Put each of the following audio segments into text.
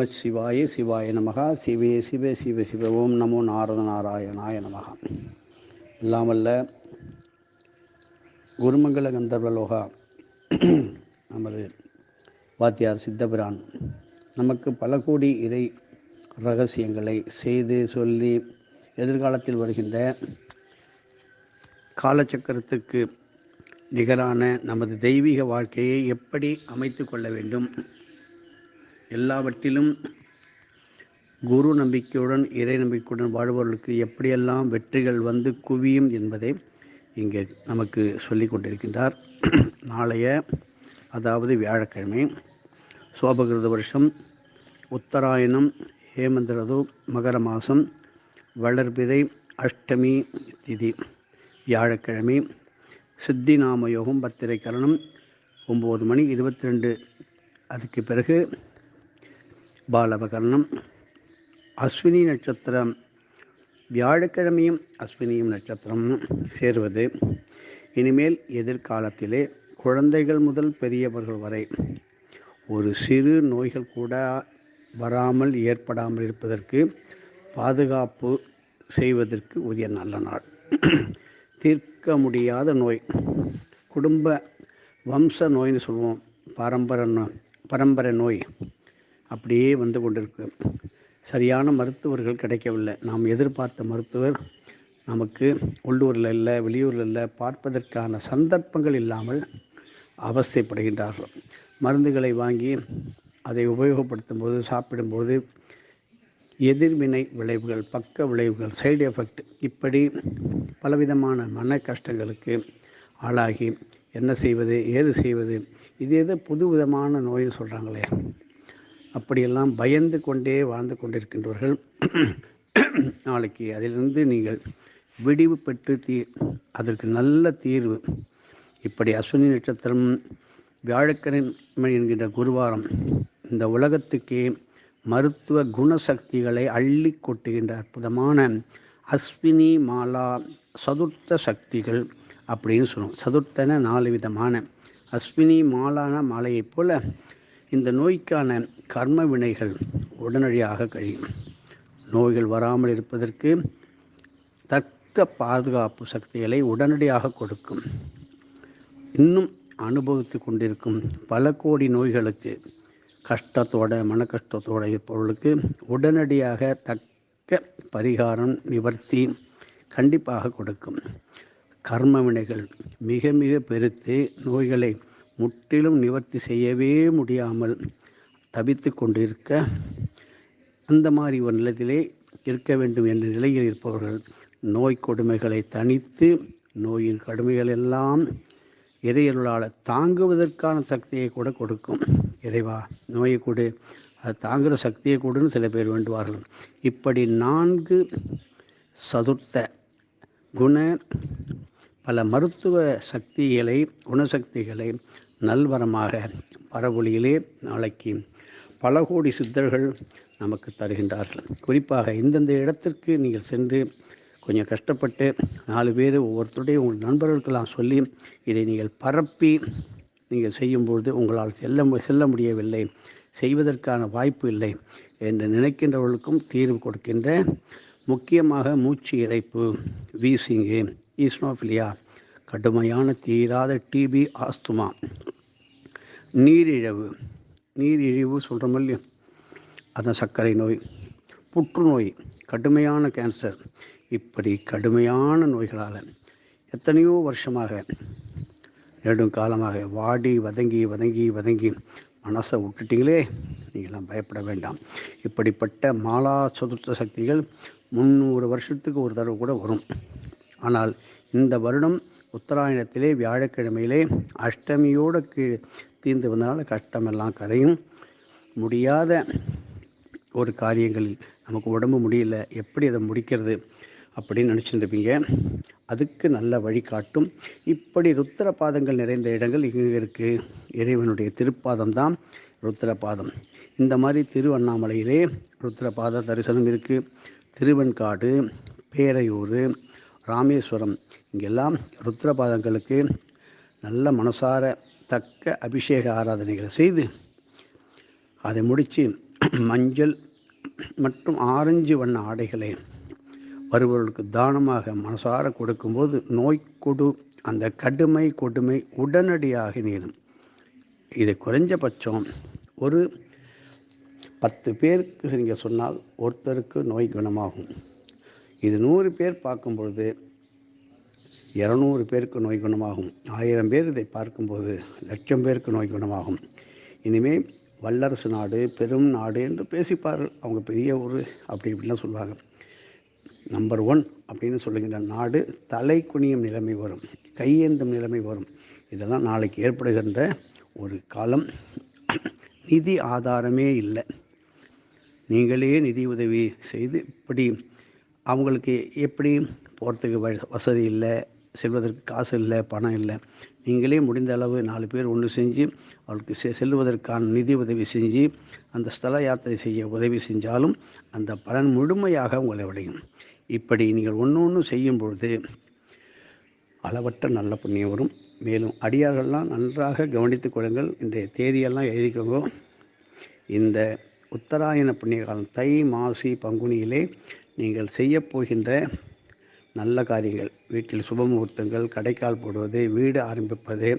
நம சிவாய சிவாய நமகா. சிவே சிவ சிவ சிவ. ஓம் நமோ நாரத நாராயணாய நமகா. இல்லாமல்ல குருமங்கல கந்தர்வலோகா நமது வாத்தியார் சித்தபிரான் நமக்கு பல கோடி இறை ரகசியங்களை செய்து சொல்லி எதிர்காலத்தில் வருகின்ற காலச்சக்கரத்துக்கு நிகரான நமது தெய்வீக வாழ்க்கையை எப்படி அமைத்து கொள்ள வேண்டும்? எல்லாவற்றிலும் குரு நம்பிக்கையுடன் இறை நம்பிக்கையுடன் வாழ்பவர்களுக்கு எப்படியெல்லாம் வெற்றிகள் வந்து குவியும் என்பதை இங்கே நமக்கு சொல்லி கொண்டிருக்கின்றார். நாளைய அதாவது வியாழக்கிழமை சோபகிருத வருஷம் உத்தராயணம் ஹேமந்திரது மகர மாதம் வளர்பிறை அஷ்டமி திதி வியாழக்கிழமை சித்தி நாம யோகம் பத்திரை கரணம் ஒம்பது மணி இருபத்தி ரெண்டு. அதுக்கு பிறகு பாலபகர்ணம். அஸ்வினி நட்சத்திரம். வியாழக்கிழமையும் அஸ்வினியும் நட்சத்திரம் சேருவது. இனிமேல் எதிர்காலத்திலே குழந்தைகள் முதல் பெரியவர்கள் வரை ஒரு சிறு நோய்கள் கூட வராமல் ஏற்படாமல் இருப்பதற்கு பாதுகாப்பு செய்வதற்கு உரிய நல்ல நாள். தீர்க்க முடியாத நோய். குடும்ப வம்ச நோய்னு சொல்லுவோம். பாரம்பர நோய் பரம்பரை நோய். அப்படியே வந்து கொண்டிருக்கு. சரியான மருத்துவர்கள் கிடைக்கவில்லை. நாம் எதிர்பார்த்த மருத்துவர் நமக்கு உள்ளூரில் இல்லை வெளியூரில் இல்லை பார்ப்பதற்கான சந்தர்ப்பங்கள் இல்லாமல் அவஸ்தைப்படுகின்றார்கள். மருந்துகளை வாங்கி அதை உபயோகப்படுத்தும் போது சாப்பிடும்போது எதிர்வினை விளைவுகள் பக்க விளைவுகள் சைடு எஃபெக்ட் இப்படி பலவிதமான மன கஷ்டங்களுக்கு ஆளாகி என்ன செய்வது ஏது செய்வது இது எது புது விதமான நோய்னு சொல்கிறாங்களே அப்படியெல்லாம் பயந்து கொண்டே வாழ்ந்து கொண்டிருக்கின்றவர்கள். நாளைக்கு அதிலிருந்து நீங்கள் விடிவு பெற்று தீ அதற்கு நல்ல தீர்வு. இப்படி அஸ்வினி நட்சத்திரம் வியாழக்கிழமை என்கின்ற குருவாரம் இந்த உலகத்துக்கே மருத்துவ குணசக்திகளை அள்ளி கொட்டுகின்ற அற்புதமான அஸ்வினி மாலா சதுர்த்த சக்திகள் அப்படின்னு சொல்லுவோம். சதுர்த்தன நாலு விதமான அஸ்வினி மாலான மாலையைப் போல இந்த நோய்க்கான கர்ம வினைகள் உடனடியாக கழியும். நோய்கள் வராமல் இருப்பதற்கு தக்க பாதுகாப்பு சக்திகளை உடனடியாக கொடுக்கும். இன்னும் அனுபவித்து கொண்டிருக்கும் பல கோடி நோய்களுக்கு கஷ்டத்தோட மன கஷ்டத்தோட இருப்பவர்களுக்கு உடனடியாக தக்க பரிகாரம் நிவர்த்தி கண்டிப்பாக கொடுக்கும். கர்ம வினைகள் மிக மிக பெருத்து நோய்களை முற்றிலும் நிவர்த்தி செய்யவே முடியாமல் தவித்து கொண்டிருக்க அந்த மாதிரி ஒரு நிலத்திலே இருக்க வேண்டும் என்ற நிலையில் இருப்பவர்கள் நோய் கொடுமைகளை தனித்து நோயின் கடுமைகள் எல்லாம் இறையருளால் தாங்குவதற்கான சக்தியை கூட கொடுக்கும். இறைவா நோயை கொடு. அது தாங்குகிற சக்தியை கொடுன்னு சில பேர் வேண்டுவார்கள். இப்படி நான்கு சதுர்த்த குண பல மருத்துவ சக்திகளை குணசக்திகளை நல்வரமாக பரவொலியிலே நாளைக்கு பல கோடி சித்தர்கள் நமக்கு தருகின்றார்கள். குறிப்பாக இந்தந்த இடத்திற்கு நீங்கள் சென்று கொஞ்சம் கஷ்டப்பட்டு நாலு பேர் ஒவ்வொருத்தருடைய உங்கள் நண்பர்களுக்கெல்லாம் சொல்லி இதை நீங்கள் பரப்பி நீங்கள் செய்யும்பொழுது உங்களால் செல்ல செல்ல முடியவில்லை. செய்வதற்கான வாய்ப்பு இல்லை என்று நினைக்கின்றவர்களுக்கும் தீர்வு கொடுக்கின்ற முக்கியமாக மூச்சு இறைப்பு வீசிங்கு ஈஸ்னோஃபிலியா கடுமையான தீராத டிபி ஆஸ்துமா நீரிழவு. நீரிழிவு சொல்கிறோம் இல்லையா அதான் சர்க்கரை நோய். புற்றுநோய் கடுமையான கேன்சர் இப்படி கடுமையான நோய்களால் எத்தனையோ வருஷமாக நெடும் காலமாக வாடி வதங்கி வதங்கி வதங்கி மனசை விட்டுட்டீங்களே? நீங்களாம் பயப்பட வேண்டாம். இப்படிப்பட்ட மாலா சதுர்த்த சக்திகள் முந்நூறு வருஷத்துக்கு ஒரு தடவை கூட வரும். ஆனால் இந்த வருடம் உத்தராயணத்திலே வியாழக்கிழமையிலே அஷ்டமியோடு கீழ் தீர்ந்து வந்தனால கஷ்டமெல்லாம் கரையும். முடியாத ஒரு காரியங்களில் நமக்கு உடம்பு முடியல எப்படி அதை முடிக்கிறது அப்படின்னு நினச்சிருப்பீங்க அதுக்கு நல்ல வழிகாட்டும் இப்படி ருத்திர பாதங்கள் நிறைந்த இடங்கள் இங்கே இருக்குது இறைவனுடைய திருப்பாதம் தான் ருத்திர பாதம். இந்த மாதிரி திருவண்ணாமலையிலே ருத்திர பாத தரிசனம் இருக்குது திருவெண்காடு பேரையூர் ராமேஸ்வரம் இங்கெல்லாம் ருத்ரபாதங்களுக்கு நல்ல மனசார தக்க அபிஷேக ஆராதனைகளை செய்து அதை முடித்து மஞ்சள் மற்றும் ஆரஞ்சு வண்ண ஆடைகளை வருபவர்களுக்கு தானமாக மனசார கொடுக்கும்போது நோய் கொடு அந்த கடுமை கொடுமை உடனடியாக நீரும். இது குறைஞ்சபட்சம் ஒரு பத்து பேருக்கு நீங்கள் சொன்னால் ஒருத்தருக்கு நோய் குணமாகும். இது நூறு பேர் பார்க்கும்பொழுது இரநூறு பேருக்கு நோய் குணமாகும் ஆயிரம் பேர் இதை பார்க்கும்போது லட்சம் பேருக்கு நோய் குணமாகும் இனிமேல் வல்லரசு நாடு பெரும் நாடு என்று பேசிப்பார்கள் அவங்க பெரிய ஊர் அப்படி இப்படிலாம் சொல்லுவாங்க. நம்பர் ஒன் அப்படின்னு சொல்லுகின்ற நாடு தலை குனியும் நிலைமை வரும். கையேந்தும் நிலைமை வரும். இதெல்லாம் நாளைக்கு ஏற்படுகின்ற ஒரு காலம். நிதி ஆதாரமே இல்லை. நீங்களே நிதி உதவி செய்து இப்படி அவங்களுக்கு எப்படி போகிறதுக்கு வ வசதி இல்லை? செல்வதற்கு காசு இல்லை பணம் இல்லை. நீங்களே முடிந்த அளவு நாலு பேர் ஒன்று செஞ்சு அவளுக்கு செ செல்வதற்கான நிதி உதவி செஞ்சு அந்த ஸ்தல யாத்திரை செய்ய உதவி செஞ்சாலும் அந்த பலன் முழுமையாக உங்களை அடையும். இப்படி நீங்கள் ஒன்று ஒன்று செய்யும் பொழுது அளவற்ற நல்ல புண்ணியம் வரும். மேலும் அடியார்கள்லாம் நன்றாக கவனித்துக் கொள்ளுங்கள். இன்றைய தேதியெல்லாம் எழுதிக்கோங்க. இந்த உத்தராயண புண்ணிய காலம் தை மாசி பங்குனியிலே நீங்கள் செய்யப்போகின்ற நல்ல காரியங்கள். வீட்டில் சுப முகூர்த்தங்கள் கடைக்கால் போடுவது வீடு ஆரம்பிப்பது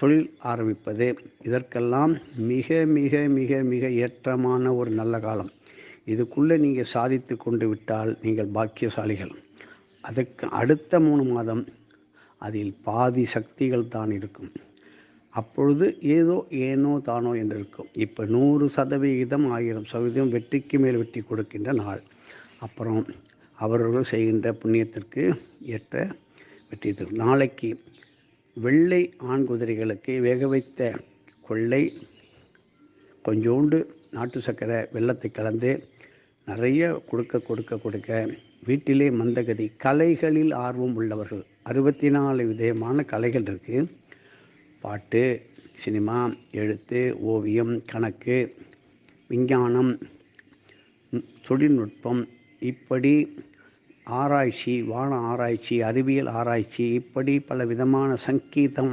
தொழில் ஆரம்பிப்பது இதற்கெல்லாம் மிக மிக மிக மிக ஏற்றமான ஒரு நல்ல காலம். இதுக்குள்ளே நீங்கள் சாதித்து கொண்டு விட்டால் நீங்கள் பாக்கியசாலிகள். அதுக்கு அடுத்த மூணு மாதம் அதில் பாதி சக்திகள் தான் இருக்கும். அப்பொழுது ஏதோ ஏனோ தானோ என்று இருக்கும். இப்போ நூறு சதவிகிதம் ஆயிரம் சதவீதம் வெற்றிக்கு மேல் வெற்றி கொடுக்கின்ற நாள். அப்புறம் அவர்கள் செய்கின்ற புண்ணியத்திற்கு ஏற்ற வெற்றி தரும் நாளைக்கு வெள்ளை ஆண் குதிரைகளுக்கு வேக வைத்த கொள்ளை கொஞ்சோண்டு நாட்டு சர்க்கரை வெள்ளத்தை கலந்து நிறைய கொடுக்க கொடுக்க கொடுக்க வீட்டிலே மந்தகதி கலைகளில் ஆர்வம் உள்ளவர்கள். அறுபத்தி நாலு விதமான கலைகள் இருக்குது பாட்டு சினிமா எழுத்து ஓவியம் கணக்கு விஞ்ஞானம் தொழில்நுட்பம் இப்படி ஆராய்ச்சி வான ஆராய்ச்சி அறிவியல் ஆராய்ச்சி இப்படி பல விதமான சங்கீதம்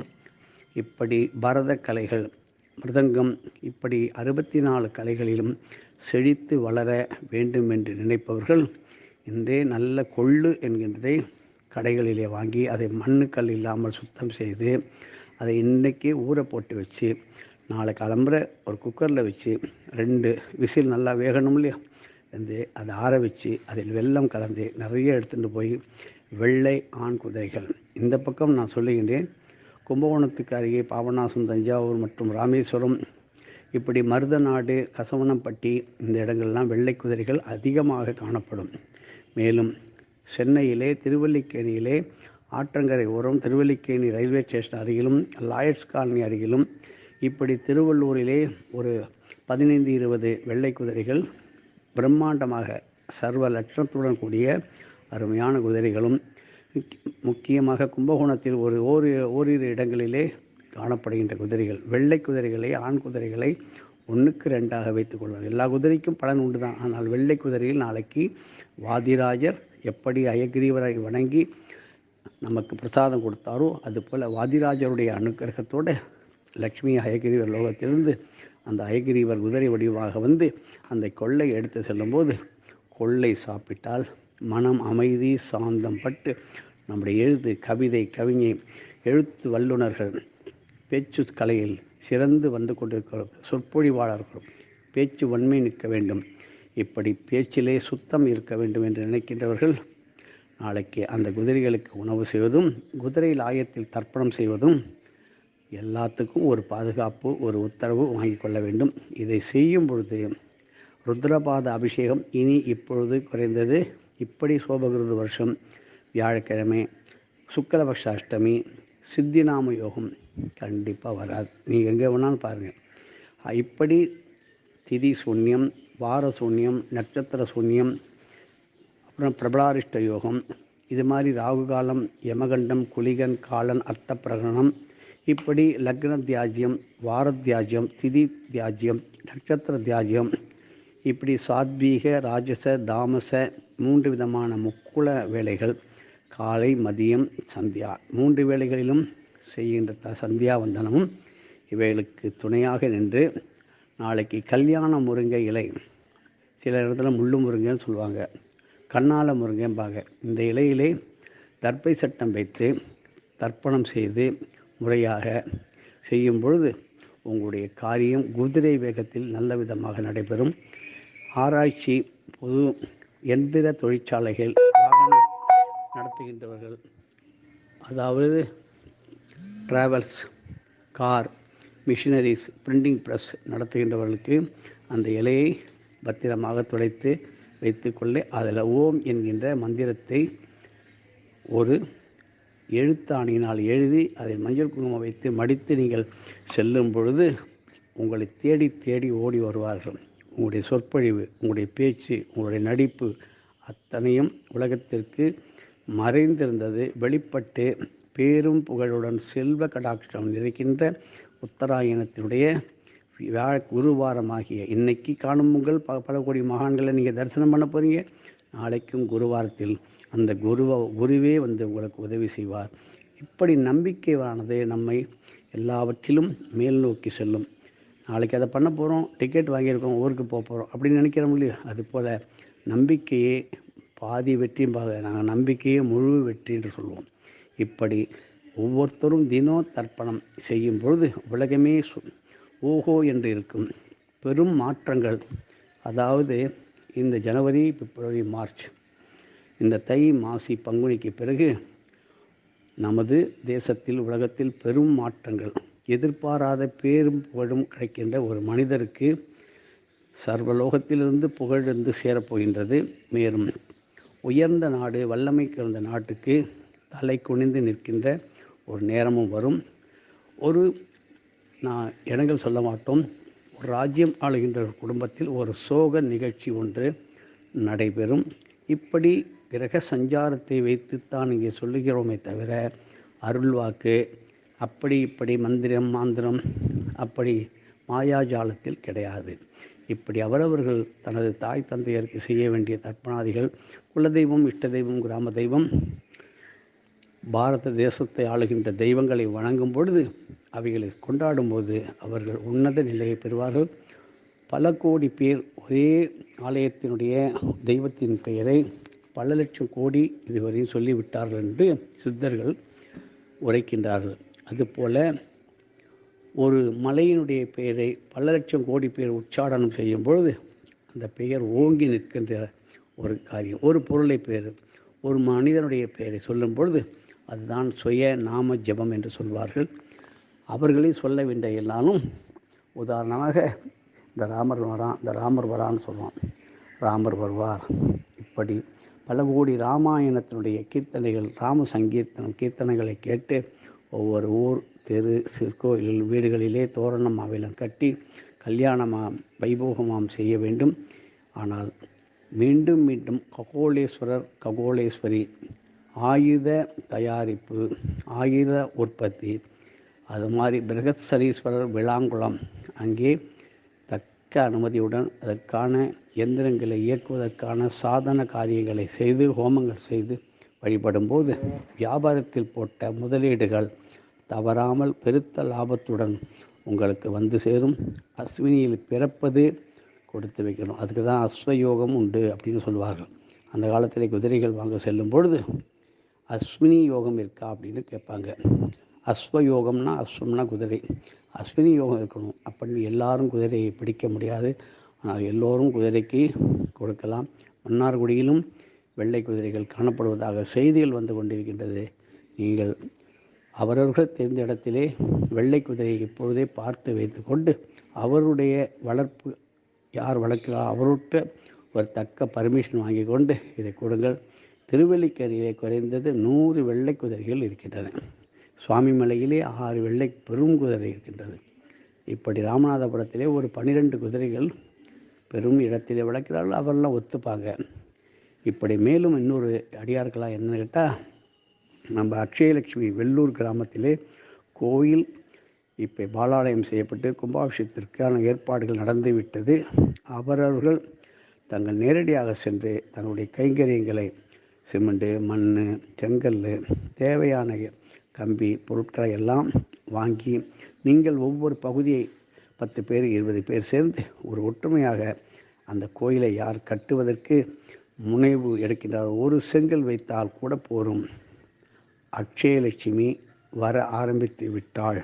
இப்படி பரத கலைகள் மிருதங்கம் இப்படி அறுபத்தி நாலு கலைகளிலும் செழித்து வளர வேண்டும் என்று நினைப்பவர்கள் இன்றே நல்ல கொள்ளு என்கின்றதை கடைகளிலே வாங்கி அதை மண்ணுக்கல் இல்லாமல் சுத்தம் செய்து அதை இன்றைக்கே ஊற போட்டு வச்சு நாளை கிளம்புற ஒரு குக்கரில் வச்சு ரெண்டு விசில் நல்லா வேகணும் இல்லையா? இருந்து அதை ஆற அதில் வெள்ளம் கலந்து நிறைய எடுத்துகிட்டு போய் வெள்ளை ஆண் குதிரைகள். இந்த பக்கம் நான் சொல்லுகின்றேன். கும்பகோணத்துக்கு அருகே பாபநாசம் தஞ்சாவூர் மற்றும் ராமேஸ்வரம். இப்படி மருதநாடு கசவனப்பட்டி இந்த இடங்கள்லாம் வெள்ளை குதிரைகள் அதிகமாக காணப்படும். மேலும் சென்னையிலே திருவல்லிக்கேணியிலே ஆற்றங்கரை ஓரம் திருவல்லிக்கேணி ரயில்வே ஸ்டேஷன் அருகிலும் லாயட்ஸ் காலனி அருகிலும் இப்படி திருவள்ளூரிலே ஒரு பதினைந்து இருபது வெள்ளை குதிரைகள் பிரம்மாண்டமாக சர்வ லட்சணத்துடன் கூடிய அருமையான குதிரைகளும் முக்கியமாக கும்பகோணத்தில் ஒரு ஓரி ஓரிரு இடங்களிலே காணப்படுகின்ற குதிரைகள். வெள்ளை குதிரைகளை ஆண் குதிரைகளை ஒன்றுக்கு ரெண்டாக வைத்துக் கொள்வார். எல்லா குதிரைக்கும் பலன் உண்டு தான் ஆனால் வெள்ளை குதிரையில் நாளைக்கு வாதிராஜர் எப்படி அயக்ரீவரை வணங்கி நமக்கு பிரசாதம் கொடுத்தாரோ அதுபோல் வாதிராஜருடைய அனுகிரகத்தோடு லக்ஷ்மி அயகிரிவர் லோகத்திலிருந்து அந்த ஐகிரீவர் குதிரை வடிவாக வந்து அந்த கொள்ளை எடுத்து செல்லும்போது கொள்ளை சாப்பிட்டால் மனம் அமைதி சாந்தம் பட்டு நம்முடைய எழுத்து கவிதை கவிஞை எழுத்து வல்லுநர்கள் பேச்சு கலையில் சிறந்து வந்து கொண்டிருக்கிறோம் சொற்பொழிவாளர்களும் பேச்சு வன்மை நிற்க வேண்டும். இப்படி பேச்சிலே சுத்தம் இருக்க வேண்டும் என்று நினைக்கின்றவர்கள் நாளைக்கு அந்த குதிரைகளுக்கு உணவு செய்வதும் குதிரையில் ஆயத்தில் தர்ப்பணம் செய்வதும் எல்லாத்துக்கும் ஒரு பாதுகாப்பு ஒரு உத்தரவு வாங்கி கொள்ள வேண்டும். இதை செய்யும் பொழுது ருத்ரபாத அபிஷேகம் இனி இப்பொழுது குறைந்தது இப்படி சோபகிருது வருஷம் வியாழக்கிழமை சுக்கலபக்ஷ அஷ்டமி சித்திநாம யோகம் கண்டிப்பாக வராது. நீங்கள் எங்கே வேணாலும் பாருங்கள் இப்படி திதி சூன்யம் வார சூன்யம் நட்சத்திர சூன்யம் அப்புறம் பிரபலாரிஷ்ட யோகம் இது மாதிரி ராகு காலம் யமகண்டம் குளிகன் காலன் அர்த்த பிரகடனம் இப்படி லக்ன தியாஜ்யம் வார தியாஜ்யம் திதி தியாஜ்யம் நட்சத்திர தியாஜ்யம் இப்படி சாத்வீக ராஜச தாமச மூன்று விதமான முக்குல வேலைகள் காலை மதியம் சந்தியா. மூன்று வேளைகளிலும் செய்கின்ற த சந்தியா வந்தனமும் இவைகளுக்கு துணையாக நின்று நாளைக்கு கல்யாண முருங்கை இலை சில இடத்துல முள்ளு முருங்கைன்னு சொல்லுவாங்க. கண்ணால முருங்கைம்பாங்க. இந்த இலையிலே தர்ப்பை சட்டம் வைத்து தர்ப்பணம் செய்து முறையாக செய்யும் பொழுது உங்களுடைய காரியம் குதிரை வேகத்தில் நல்ல விதமாக நடைபெறும். ஆராய்ச்சி பொது எந்திர தொழிற்சாலைகள் வாகனம் நடத்துகின்றவர்கள் அதாவது travels car machineries printing press நடத்துகின்றவர்களுக்கு அந்த இலையை பத்திரமாக துடைத்து வைத்துக்கொள்ள. அதில் ஓம் என்கின்ற மந்திரத்தை ஒரு எழுத்தாணியினால் எழுதி அதை மஞ்சள் குங்குமம் வைத்து மடித்து நீங்கள் செல்லும் பொழுது உங்களை தேடி தேடி ஓடி வருவார்கள். உங்களுடைய சொற்பொழிவு உங்களுடைய பேச்சு உங்களுடைய நடிப்பு அத்தனையும் உலகத்திற்கு மறைந்திருந்தது. வெளிப்பட்டு பேரும் புகழுடன் செல்வ கடாட்சம் நிறைக்கின்ற உத்தராயணத்தினுடைய வியா குருவாரமாகிய இன்னைக்கு காணும் உங்கள் ப பல கோடி மகான்களை நீங்கள் தரிசனம் பண்ண போகிறீங்க நாளைக்கும் குருவாரத்தில் அந்த குருவை குருவே வந்து உங்களுக்கு உதவி செய்வார். இப்படி நம்பிக்கையானது நம்மை எல்லாவற்றிலும் மேல் நோக்கி செல்லும். நாளைக்கு அதை பண்ண போகிறோம் டிக்கெட் வாங்கியிருக்கோம் ஊருக்கு போக போகிறோம் அப்படின்னு நினைக்கிறோம் இல்லையா அதுபோல் நம்பிக்கையே பாதி வெற்றியும் வெற்றிம்பாக நாங்கள் நம்பிக்கையே முழு வெற்றி என்று சொல்லுவோம். இப்படி ஒவ்வொருத்தரும் தினம் தர்ப்பணம் செய்யும் பொழுது உலகமே சு- ஓஹோ என்று இருக்கும். பெரும் மாற்றங்கள். அதாவது இந்த ஜனவரி பிப்ரவரி மார்ச். இந்த தை மாசி பங்குனிக்கு பிறகு நமது தேசத்தில் உலகத்தில் பெரும் மாற்றங்கள். எதிர்பாராத பேரும் புகழும் கிடைக்கின்ற ஒரு மனிதருக்கு சர்வலோகத்திலிருந்து புகழ் வந்து சேரப்போகின்றது. மேலும் உயர்ந்த நாடு வல்லமை கிடந்த நாட்டுக்கு தலை குனிந்து நிற்கின்ற ஒரு நேரமும் வரும். ஒரு நான் இடங்கள் சொல்ல மாட்டோம். ராஜ்யம் ஆளுகின்ற ஒரு குடும்பத்தில் ஒரு சோக நிகழ்ச்சி ஒன்று நடைபெறும். இப்படி கிரக சஞ்சாரத்தை வைத்துத்தான் இங்கே சொல்லுகிறோமே தவிர அருள்வாக்கு அப்படி இப்படி மந்திரம் மாந்திரம் அப்படி மாயாஜாலத்தில் கிடையாது. இப்படி அவரவர்கள் தனது தாய் தந்தையருக்கு செய்ய வேண்டிய தர்ப்பணாதிகள் குலதெய்வம் இஷ்ட தெய்வம் கிராம தெய்வம் பாரத தேசத்தை ஆளுகின்ற தெய்வங்களை வணங்கும் பொழுது அவைகளை கொண்டாடும்போது அவர்கள் உன்னத நிலையை பெறுவார்கள். பல கோடி பேர் ஒரே ஆலயத்தினுடைய தெய்வத்தின் பெயரை பல லட்சம் கோடி இதுவரையும் சொல்லிவிட்டார்கள் என்று சித்தர்கள் உரைக்கின்றார்கள். அதுபோல ஒரு மலையினுடைய பெயரை பல லட்சம் கோடி பேர் உச்சாடனம் செய்யும் பொழுது அந்த பெயர் ஓங்கி நிற்கின்ற ஒரு காரியம் ஒரு பொருளை பெயர் ஒரு மனிதனுடைய பெயரை சொல்லும் பொழுது அதுதான் சுய நாம ஜெபம் என்று சொல்வார்கள். அவர்களே சொல்ல வேண்டிய எல்லாரும் உதாரணமாக இந்த ராமர் வரான் இந்த ராமர் வரான்னு சொல்லுவான் ராமர் வருவார். இப்படி பல கோடி ராமாயணத்தினுடைய கீர்த்தனைகள் ராம சங்கீர்த்தனம் கீர்த்தனைகளை கேட்டு ஒவ்வொரு ஊர் தெரு சிற்கோயில் வீடுகளிலே தோரணம் அவையெல்லாம் கட்டி கல்யாணமாம் வைபோகமாம் செய்ய வேண்டும். ஆனால் மீண்டும் மீண்டும் ககோளேஸ்வரர் ககோளேஸ்வரி ஆயுத தயாரிப்பு ஆயுத உற்பத்தி அது மாதிரி பிரகத்சரீஸ்வரர் விளாங்குளம். அங்கே தக்க அனுமதியுடன் அதற்கான எந்திரங்களை இயக்குவதற்கான சாதன காரியங்களை செய்து ஹோமங்கள் செய்து வழிபடும்போது வியாபாரத்தில் போட்ட முதலீடுகள் தவறாமல் பெருத்த லாபத்துடன் உங்களுக்கு வந்து சேரும். அஸ்வினியில் பிறப்பது கொடுத்து வைக்கணும். அதுக்கு தான் அஸ்வயோகம் உண்டு அப்படின்னு சொல்லுவார்கள். அந்த காலத்தில் குதிரைகள் வாங்க செல்லும் பொழுது அஸ்வினி யோகம் இருக்கா அப்படின்னு கேட்பாங்க. அஸ்வயோகம்னா அஸ்வம்னா குதிரை. அஸ்வினி யோகம் இருக்கணும். அப்படின்னு எல்லாரும் குதிரையை பிடிக்க முடியாது. ஆனால் எல்லோரும் குதிரைக்கு கொடுக்கலாம். மன்னார்குடியிலும் வெள்ளை குதிரைகள் காணப்படுவதாக செய்திகள் வந்து கொண்டிருக்கின்றது. நீங்கள் அவரவர்கள் தெரிந்த இடத்திலே வெள்ளை குதிரையை இப்பொழுதே பார்த்து வைத்துக்கொண்டு அவருடைய வளர்ப்பு யார் வளர்க்கிறார் அவர்கிட்ட ஒரு தக்க பர்மிஷன் வாங்கி கொண்டு இதை கொடுங்கள். திருவல்லிக்கேணியிலே குறைந்தது நூறு வெள்ளை குதிரைகள் இருக்கின்றன. சுவாமி மலையிலே ஆறு வெள்ளை பெரும் குதிரை இருக்கின்றது. இப்படி ராமநாதபுரத்திலே ஒரு பன்னிரெண்டு குதிரைகள் பெரும் இடத்திலே வளர்க்கிறார்கள். அவரெல்லாம் ஒத்துப்பாங்க. இப்படி மேலும் இன்னொரு அடியார்களாக என்னன்னு கேட்டால் நம்ம அக்ஷயலட்சுமி வெள்ளூர் கிராமத்திலே கோயில் இப்போ பாலாலயம் செய்யப்பட்டு கும்பாபிஷேகத்திற்கான ஏற்பாடுகள் நடந்துவிட்டது அவரவர்கள் தங்கள் நேரடியாக சென்று தங்களுடைய கைங்கரியங்களை சிமெண்ட்டு மண் செங்கல் தேவையான கம்பி பொருட்களை எல்லாம் வாங்கி நீங்கள் ஒவ்வொரு பகுதியை பத்து பேர் இருபது பேர் சேர்ந்து ஒரு ஒற்றுமையாக அந்த கோயிலை யார் கட்டுவதற்கு முனைவு எடுக்கின்றார் ஒரு செங்கல் வைத்தால் கூட போரும் அக்ஷயலட்சுமி வர ஆரம்பித்து விட்டாள்.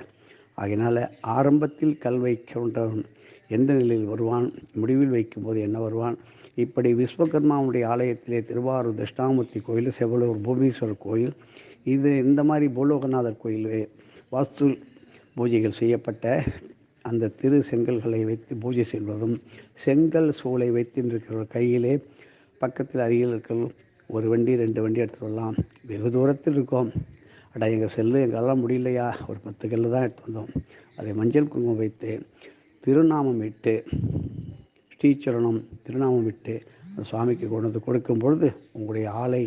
ஆகையினால் ஆரம்பத்தில் கல் வைக்கின்றவன் எந்த நிலையில் வருவான்? முடிவில் வைக்கும்போது என்ன வருவான்? இப்படி விஸ்வகர்மாவுடைய ஆலயத்திலே திருவாரூர் தட்சிணாமூர்த்தி கோயில் செவலூர் பூமீஸ்வரர் கோயில் இது இந்த மாதிரி பூலோகநாதர் கோயில் வாஸ்து பூஜைகள் செய்யப்பட்ட அந்த திரு செங்கல்களை வைத்து பூஜை செய்வதும் செங்கல் சூளை வைத்திருக்கிற கையிலே பக்கத்தில் அருகில் இருக்கிற ஒரு வண்டி ரெண்டு வண்டி எடுத்துகிட்டு வரலாம். வெகு தூரத்தில் இருக்கோம். அடா எங்கள் செல்லு எங்களால் முடியலையா? ஒரு பத்து கல் தான் எடுத்து வந்தோம். அதை மஞ்சள் குங்குமம் வைத்து திருநாமம் இட்டு ஸ்ரீச்சரணம் திருநாமம் விட்டு அந்த சுவாமிக்கு கொண்டு வந்து கொடுக்கும் பொழுது உங்களுடைய ஆலை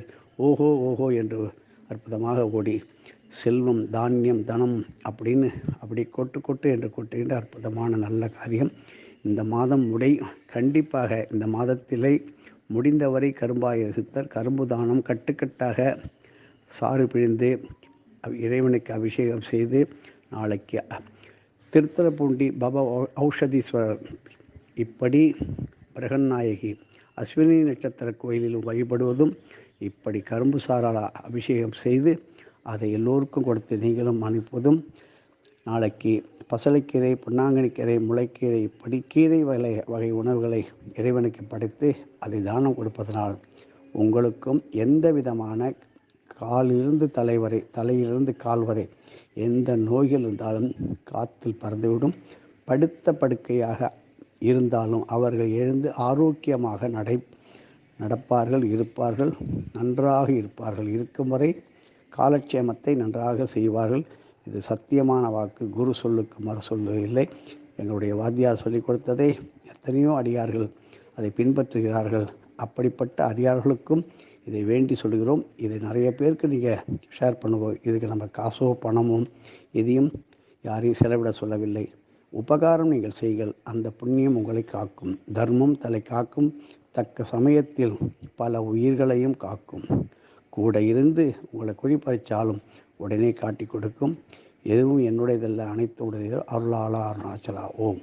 ஓஹோ ஓஹோ என்று அற்புதமாக ஓடி செல்வம் தானியம் தனம் அப்படின்னு அப்படி கொட்டு கொட்டு என்று கொட்டுகின்ற அற்புதமான நல்ல காரியம். இந்த மாதம் முடை கண்டிப்பாக இந்த மாதத்திலே முடிந்தவரை கரும்பாய சித்தர் கரும்பு தானம் கட்டுக்கட்டாக சாறு பிழிந்து இறைவனுக்கு அபிஷேகம் செய்து நாளைக்கு திருத்தலப்பூண்டி பப ஔஷதீஸ்வரர். இப்படி பிரகன்நாயகி அஸ்வினி நட்சத்திர கோயிலில் வழிபடுவதும் இப்படி கரும்பு சாரால் அபிஷேகம் செய்து அதை எல்லோருக்கும் கொடுத்து நீங்களும் அனுப்புவதும் நாளைக்கு பசலைக்கீரை பொன்னாங்கனிக்கீரை முளைக்கீரை இப்படி கீரை வகை வகை உணவுகளை இறைவனுக்கு படைத்து அதை தானம் கொடுப்பதனால் உங்களுக்கும் எந்த விதமான காலிலிருந்து தலைவரை தலையிலிருந்து கால் வரை எந்த நோய்கள் இருந்தாலும் காத்தில் பறந்துவிடும். படுத்த படுக்கையாக இருந்தாலும் அவர்கள் எழுந்து ஆரோக்கியமாக நடை நடப்பார்கள் இருப்பார்கள் நன்றாக இருப்பார்கள். இருக்கும் வரை காலட்சேமத்தை நன்றாக செய்வார்கள். இது சத்தியமான வாக்கு. குரு சொல்லுக்கு மறு சொல்லு இல்லை. எங்களுடைய வாத்தியார் சொல்லிக் கொடுத்ததை எத்தனையோ அடியார்கள் அதை பின்பற்றுகிறார்கள். அப்படிப்பட்ட அதிகாரிகளுக்கும் இதை வேண்டி சொல்கிறோம் இதை நிறைய பேருக்கு நீங்கள் ஷேர் பண்ணுவோம் இதுக்கு நம்ம காசோ பணமோ எதையும் யாரையும் செலவிட சொல்லவில்லை. உபகாரம் நீங்கள் செய்கள் அந்த புண்ணியம் உங்களை காக்கும். தர்மம் தலை காக்கும். தக்க சமயத்தில் பல உயிர்களையும் காக்கும். கூட இருந்து உங்களை குறிப்பறிச்சாலும் உடனே காட்டி கொடுக்கும். எதுவும் என்னுடையதல்ல அனைத்து உடையதோ. அருளாளா அருணாச்சலா. ஓம்.